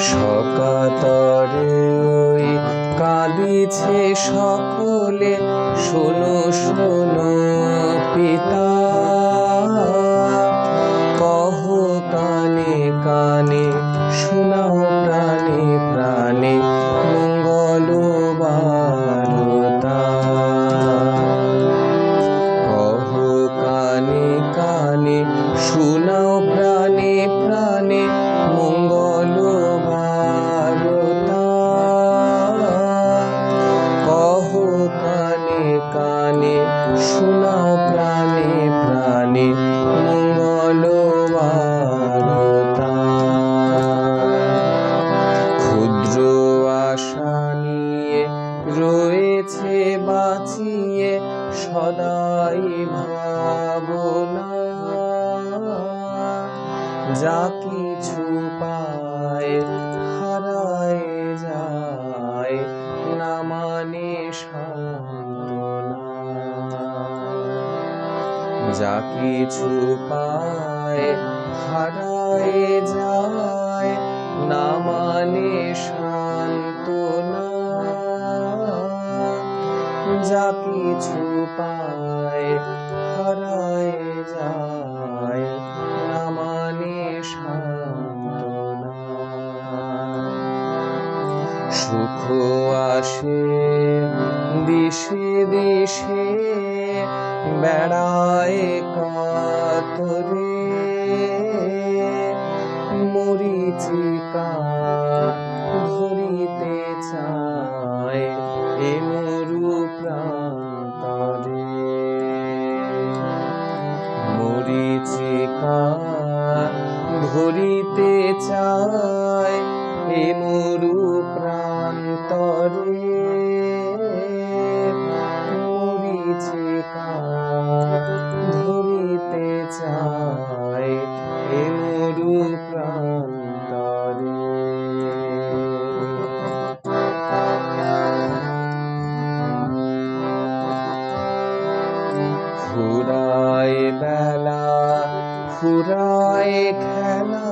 সকাতরে ওই কাঁদিছে সকলে। শোনো শোনো পিতা। সদাই ভাবনা, যা কিছু পায় হারায় যায়, না মানে যা কিছু পায় হারায় যায়, না মানে সান্ত্বনা। যা কিছু পায়, হারায় যায়। না মানে সুখ আসে দিশে দিশে, বেড়ায় কাতরে। মরিচিকা ধরিতে চায় এ ধরিতে চায় এ মরু ফুরায় খেলা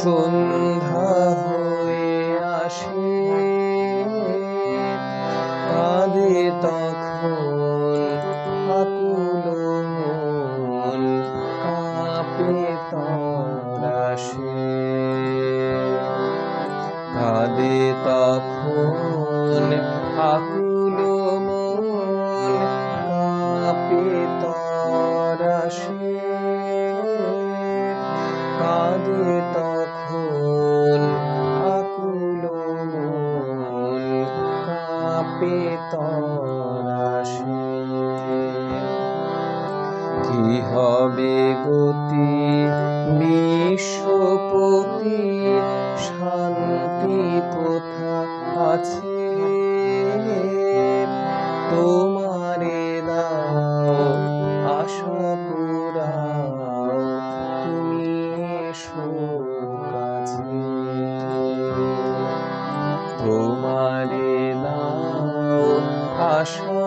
সন্ধ্যা হয়ে আসে। কাঁদে তখন আকুল মন কাঁপে কাঁদে তখন আকুল কাঁদে তখন আকুল কাঁপে কি হবে গতি কাছে তোমারে না আশা